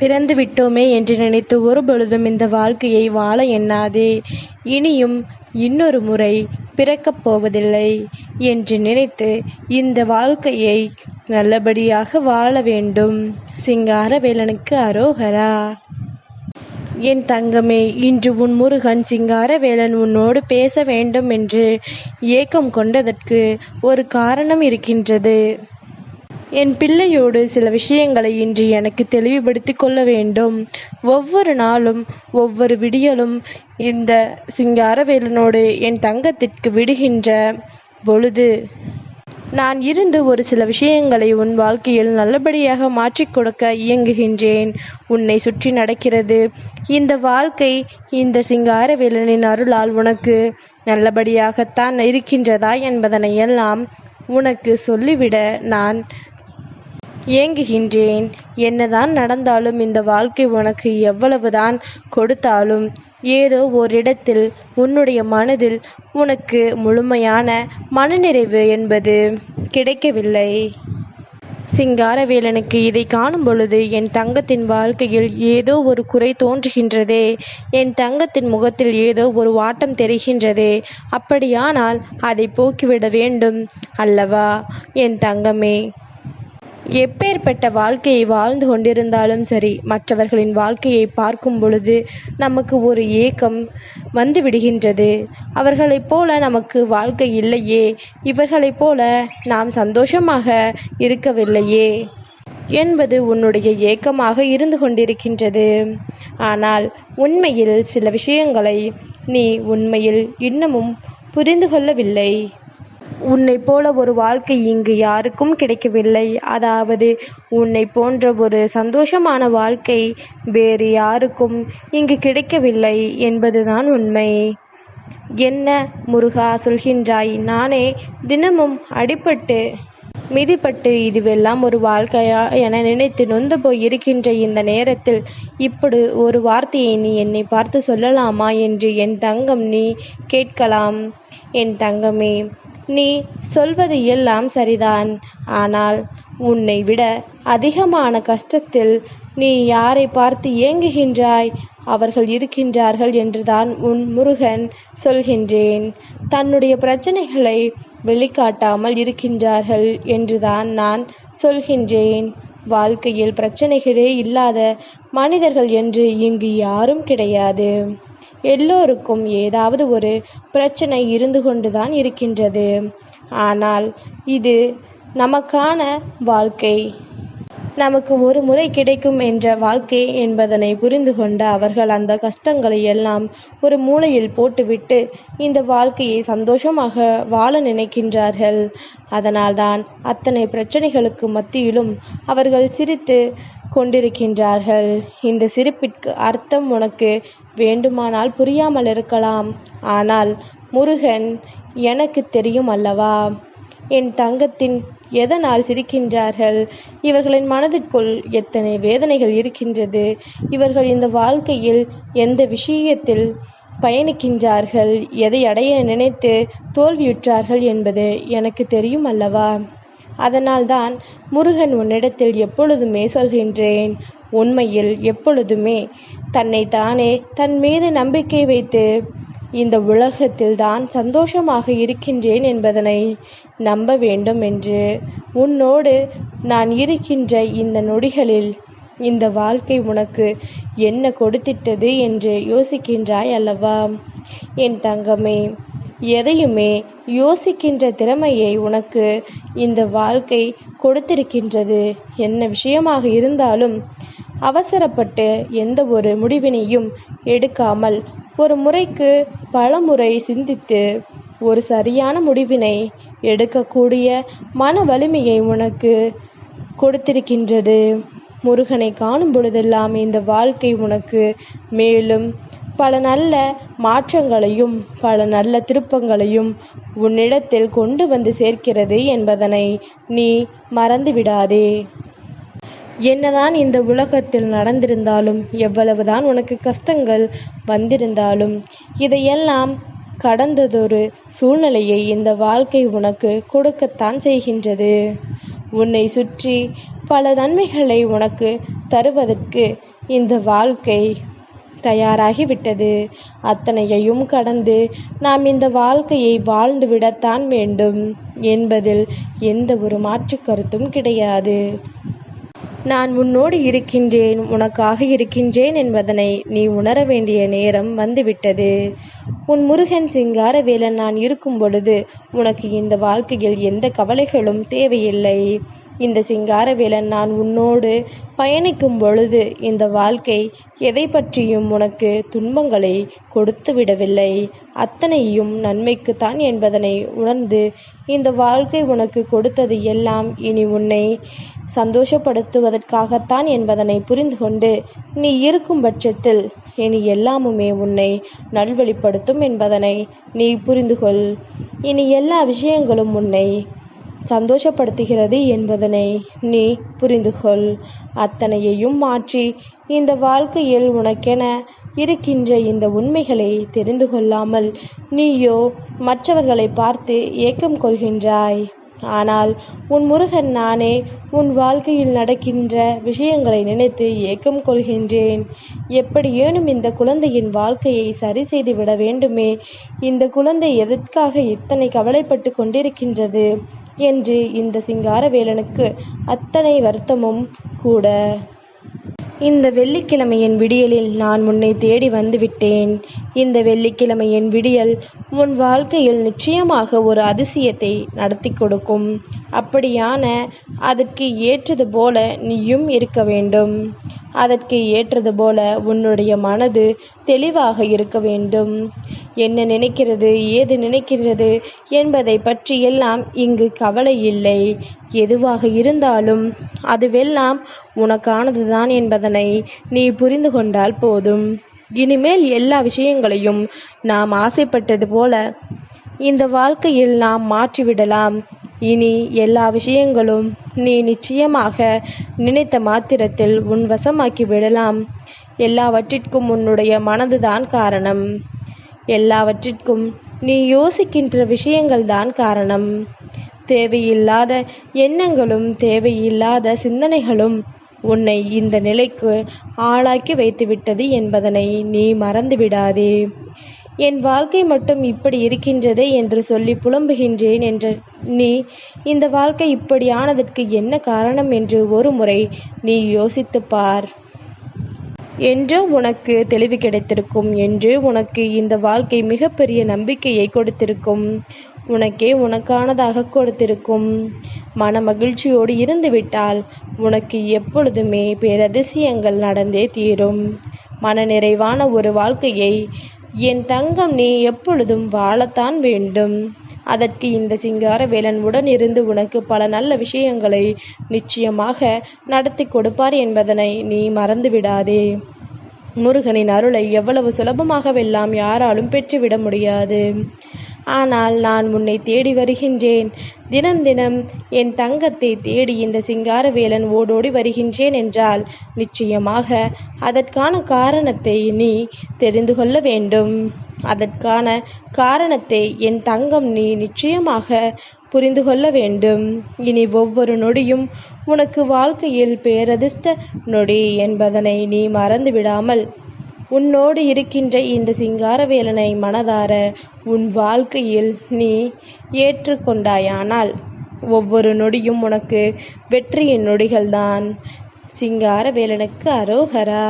பிறந்து விட்டோமே என்று நினைத்து ஒருபொழுதும் இந்த வாழ்க்கையை வாழ எண்ணாதே. இனியும் இன்னொரு முறை பிறக்கப் போவதில்லை என்று நினைத்து இந்த வாழ்க்கையை நல்லபடியாக வாழ வேண்டும். சிங்காரவேலனுக்கு அரோகரா. என் தங்கமே இன்று உன் முருகன் சிங்காரவேலன் உன்னோடு பேச வேண்டும் என்று ஏக்கம் கொண்டதற்கு ஒரு காரணம் இருக்கின்றது. என் பிள்ளையோடு சில விஷயங்களை இன்று எனக்கு தெளிவுபடுத்தி கொள்ள வேண்டும். ஒவ்வொரு நாளும் ஒவ்வொரு விடியலும் இந்த சிங்காரவேலனோடு என் தங்கத்திற்கு விடுகின்ற பொழுது நான் இருந்து ஒரு சில விஷயங்களை உன் வாழ்க்கையில் நல்லபடியாக மாற்றிக் கொடுக்க இயங்குகின்றேன். உன்னை சுற்றி நடக்கிறது இந்த வாழ்க்கை இந்த சிங்காரவேலனின் அருளால் உனக்கு நல்லபடியாகத்தான் இருக்கின்றதா என்பதனை எல்லாம் உனக்கு சொல்லிவிட நான் ஏங்குகின்றேன். என்னதான் நடந்தாலும் இந்த வாழ்க்கை உனக்கு எவ்வளவுதான் கொடுத்தாலும் ஏதோ ஓரிடத்தில் உன்னுடைய மனதில் உனக்கு முழுமையான மனநிறைவு என்பது கிடைக்கவில்லை. சிங்காரவேலனுக்கு இதை காணும் பொழுது என் தங்கத்தின் வாழ்க்கையில் ஏதோ ஒரு குறை தோன்றுகின்றதே. என் தங்கத்தின் முகத்தில் ஏதோ ஒரு வாட்டம் தெரிகின்றதே. அப்படியானால் அதை போக்கிவிட வேண்டும் அல்லவா? என் தங்கமே எப்பேற்பட்ட வாழ்க்கையை வாழ்ந்து கொண்டிருந்தாலும் சரி மற்றவர்களின் வாழ்க்கையை பார்க்கும் பொழுது நமக்கு ஒரு ஏக்கம் வந்து விடுகின்றது. அவர்களைப் போல நமக்கு வாழ்க்கை இல்லையே இவர்களைப் போல நாம் சந்தோஷமாக இருக்கவில்லையே என்பது உன்னுடைய ஏக்கமாக இருந்து கொண்டிருக்கின்றது. ஆனால் உண்மையில் சில விஷயங்களை நீ உண்மையில் இன்னமும் புரிந்து கொள்ளவில்லை. உன்னை போல ஒரு வாழ்க்கை இங்கு யாருக்கும் கிடைக்கவில்லை. அதாவது உன்னை போன்ற ஒரு சந்தோஷமான வாழ்க்கை வேறு யாருக்கும் இங்கு கிடைக்கவில்லை என்பதுதான் உண்மை. என்ன முருகா சொல்கின்றாய்? நானே தினமும் அடிபட்டு மிதிப்பட்டு இதுவெல்லாம் ஒரு வாழ்க்கையா என நினைத்து நொந்து போய் இருக்கின்ற இந்த நேரத்தில் இப்படி ஒரு வார்த்தையை நீ என்னை பார்த்து சொல்லலாமா என்று என் தங்கம் நீ கேட்கலாம். என் தங்கமே நீ சொல்வது எல்லாம் சரிதான். ஆனால் உன்னை விட அதிகமான கஷ்டத்தில் நீ யாரை பார்த்து ஏங்குகின்றாய்? அவர்கள் இருக்கின்றார்கள் என்றுதான் உன் முருகன் சொல்கின்றேன். தன்னுடைய பிரச்சனைகளை வெளிக்காட்டாமல் இருக்கின்றார்கள் என்றுதான் நான் சொல்கின்றேன். வாழ்க்கையில் பிரச்சனைகளே இல்லாத மனிதர்கள் என்று இங்கு யாரும் கிடையாது. எல்லோருக்கும் ஏதாவது ஒரு பிரச்சனை இருந்து கொண்டுதான் இருக்கின்றது. ஆனால் இது நமக்கான வாழ்க்கை. நமக்கு ஒரு முறை கிடைக்கும் என்ற வாழ்க்கை என்பதனை புரிந்து கொண்ட அவர்கள் அந்த கஷ்டங்களை எல்லாம் ஒரு மூலையில் போட்டுவிட்டு இந்த வாழ்க்கையை சந்தோஷமாக வாழ நினைக்கின்றார்கள். அதனால்தான் அத்தனை பிரச்சனைகளுக்கு மத்தியிலும் அவர்கள் சிரித்து கொண்டிருக்கின்றார்கள். இந்த சிரிப்பிற்கு அர்த்தம் உனக்கு வேண்டுமானால் புரியாமல் இருக்கலாம். ஆனால் முருகன் எனக்கு தெரியும் அல்லவா? என் தங்கத்தின் எதனால் சிரிக்கின்றார்கள்? இவர்களின் மனதிற்குள் எத்தனை வேதனைகள் இருக்கின்றது? இவர்கள் இந்த வாழ்க்கையில் எந்த விஷயத்தில் பயணிக்கின்றார்கள்? எதை அடைய நினைத்து தோல்வியுற்றார்கள் என்பது எனக்கு தெரியும் அல்லவா? அதனால்தான் முருகன் உன்னிடத்தில் எப்பொழுதுமே சொல்கின்றேன். உண்மையில் எப்பொழுதுமே தன்னை தானே தன் மீது நம்பிக்கை வைத்து இந்த உலகத்தில் தான் சந்தோஷமாக இருக்கின்றேன் என்பதனை நம்ப வேண்டும் என்று உன்னோடு நான் இருக்கின்ற இந்த நொடிகளில் இந்த வாழ்க்கை உனக்கு என்ன கொடுத்திட்டது என்று யோசிக்கின்றாய் அல்லவா? என் தங்கமே எதையுமே யோசிக்கின்ற திறமையை உனக்கு இந்த வாழ்க்கை கொடுத்திருக்கின்றது. என்ன விஷயமாக இருந்தாலும் அவசரப்பட்டு எந்த ஒரு முடிவினையும் எடுக்காமல் ஒரு முறைக்கு பல முறை சிந்தித்து ஒரு சரியான முடிவினை எடுக்கக்கூடிய மன வலிமையை உனக்கு கொடுத்திருக்கின்றது. முருகனை காணும் பொழுதெல்லாம் இந்த வாழ்க்கை உனக்கு மேலும் பல நல்ல மாற்றங்களையும் பல நல்ல திருப்பங்களையும் உன்னிடத்தில் கொண்டு வந்து சேர்க்கிறது என்பதனை நீ மறந்துவிடாதே. என்னதான் இந்த உலகத்தில் நடந்திருந்தாலும் எவ்வளவுதான் உனக்கு கஷ்டங்கள் வந்திருந்தாலும் இதையெல்லாம் கடந்ததொரு சூழ்நிலையை இந்த வாழ்க்கை உனக்கு கொடுக்கத்தான் செய்கின்றது. உன்னை சுற்றி பல நன்மைகளை உனக்கு தருவதற்கு இந்த வாழ்க்கை தயாராகிவிட்டது. அத்தனையையும் கடந்து நாம் இந்த வாழ்க்கையை வாழ்ந்து விடத்தான் வேண்டும் என்பதில் எந்த ஒரு மாற்று கருத்தும் கிடையாது. நான் உன்னோடு இருக்கின்றேன் உனக்காக இருக்கின்றேன் என்பதனை நீ உணர வேண்டிய நேரம் வந்துவிட்டது. உன் முருகன் சிங்கார வேலன் நான் இருக்கும் பொழுது உனக்கு இந்த வாழ்க்கையில் எந்த கவலைகளும் தேவையில்லை. இந்த சிங்கார வேலன் நான் உன்னோடு பயணிக்கும் பொழுது இந்த வாழ்க்கை எதை பற்றியும் உனக்கு துன்பங்களை கொடுத்து விடவில்லை. அத்தனையும் நன்மைக்குத்தான் என்பதனை உணர்ந்து இந்த வாழ்க்கை உனக்கு கொடுத்தது எல்லாம் இனி உன்னை சந்தோஷப்படுத்துவதற்காகத்தான் என்பதனை புரிந்து கொண்டு நீ இருக்கும் பட்சத்தில் இனி எல்லாமுமே உன்னை நல்வழிப்படுத்தும் என்பதனை நீ புரிந்து கொள் இனி எல்லா விஷயங்களும் உன்னை சந்தோஷப்படுத்துகிறது என்பதனை நீ புரிந்து கொள் அத்தனையையும் மாற்றி இந்த வாழ்க்கையில் உனக்கென இருக்கின்ற இந்த உண்மைகளை தெரிந்து கொள்ளாமல் நீயோ மற்றவர்களை பார்த்து ஏக்கம் கொள்கின்றாய். ஆனால் உன் முருகன் நானே உன் வாழ்க்கையில் நடக்கின்ற விஷயங்களை நினைத்து ஏக்கம் கொள்கின்றேன். எப்படியேனும் இந்த குழந்தையின் வாழ்க்கையை சரி செய்து விட வேண்டுமே? இந்த குழந்தை எதற்காக இத்தனை கவலைப்பட்டு கொண்டிருக்கின்றது? என்று இந்த சிங்காரவேலனுக்கு அத்தனை வருத்தமும் கூட. இந்த வெள்ளிக்கிழமையின் விடியலில் நான் உன்னை தேடி வந்துவிட்டேன் இந்த வெள்ளிக்கிழமையின் விடியல் உன் வாழ்க்கையில் நிச்சயமாக ஒரு அதிசயத்தை நடத்தி கொடுக்கும். அப்படியான அதற்கு ஏற்றது போல நீயும் இருக்க வேண்டும். அதற்கு ஏற்றது போல உன்னுடைய மனது தெளிவாக இருக்க வேண்டும். என்ன நினைக்கிறது ஏது நினைக்கிறது என்பதை பற்றியெல்லாம் இங்கு கவலை இல்லை. எதுவாக இருந்தாலும் அதுவெல்லாம் உனக்கானதுதான் என்பதனை நீ புரிந்து கொண்டால் போதும். இனிமேல் எல்லா விஷயங்களையும் நாம் ஆசைப்பட்டது போல இந்த வாழ்க்கையில் நாம் மாற்றிவிடலாம். இனி எல்லா விஷயங்களும் நீ நிச்சயமாக நினைத்த மாத்திரத்தில் உன் வசமாக்கி விடலாம். எல்லாவற்றிற்கும் உன்னுடைய மனதுதான் காரணம். எல்லாவற்றிற்கும் நீ யோசிக்கின்ற விஷயங்கள்தான் காரணம். தேவையில்லாத எண்ணங்களும் தேவையில்லாத சிந்தனைகளும் உன்னை இந்த நிலைக்கு ஆளாக்கி வைத்துவிட்டது என்பதனை நீ மறந்துவிடாதே. என் வாழ்க்கை மட்டும் இப்படி இருக்கின்றதே என்று சொல்லி புலம்புகின்றேன் என்ற நீ இந்த வாழ்க்கை இப்படியானதற்கு என்ன காரணம் என்று ஒரு முறை நீ யோசித்துப் பார். என்று உனக்கு தெளிவு கிடைத்திருக்கும் என்று உனக்கு இந்த வாழ்க்கை மிகப்பெரிய நம்பிக்கையை கொடுத்திருக்கும். உனக்கே உனக்கானதாக கொடுத்திருக்கும். மன மகிழ்ச்சியோடு இருந்துவிட்டால் உனக்கு எப்பொழுதுமே பேரதிசயங்கள் நடந்தே தீரும். மன நிறைவான ஒரு வாழ்க்கையை என் தங்கம் நீ எப்பொழுதும் வாழத்தான் வேண்டும். அதற்கு இந்த சிங்காரவேலன் உடன் இருந்து உனக்கு பல நல்ல விஷயங்களை நிச்சயமாக நடத்தி கொடுப்பார் என்பதனை நீ மறந்துவிடாதே. முருகனின் அருளை எவ்வளவு சுலபமாகவெல்லாம் யாராலும் பெற்றுவிட முடியாது. ஆனால் நான் உன்னை தேடி வருகின்றேன். தினம் தினம் என் தங்கத்தை தேடி இந்த சிங்காரவேலன் ஓடோடி வருகின்றேன் என்றால் நிச்சயமாக அதற்கான காரணத்தை நீ தெரிந்து கொள்ள வேண்டும். அதற்கான காரணத்தை என் தங்கம் நீ நிச்சயமாக புரிந்து கொள்ள வேண்டும். இனி ஒவ்வொரு நொடியும் உனக்கு வாழ்க்கையில் பேரதிர்ஷ்ட நொடி என்பதனை நீ மறந்து விடாமல் உன்னோடு இருக்கின்ற இந்த சிங்காரவேலனை மனதார உன் வாழ்க்கையில் நீ ஏற்றுக்கொண்டாயானால் ஒவ்வொரு நொடியும் உனக்கு வெற்றியின் நொடிகள்தான். சிங்காரவேலனுக்கு அரோகரா.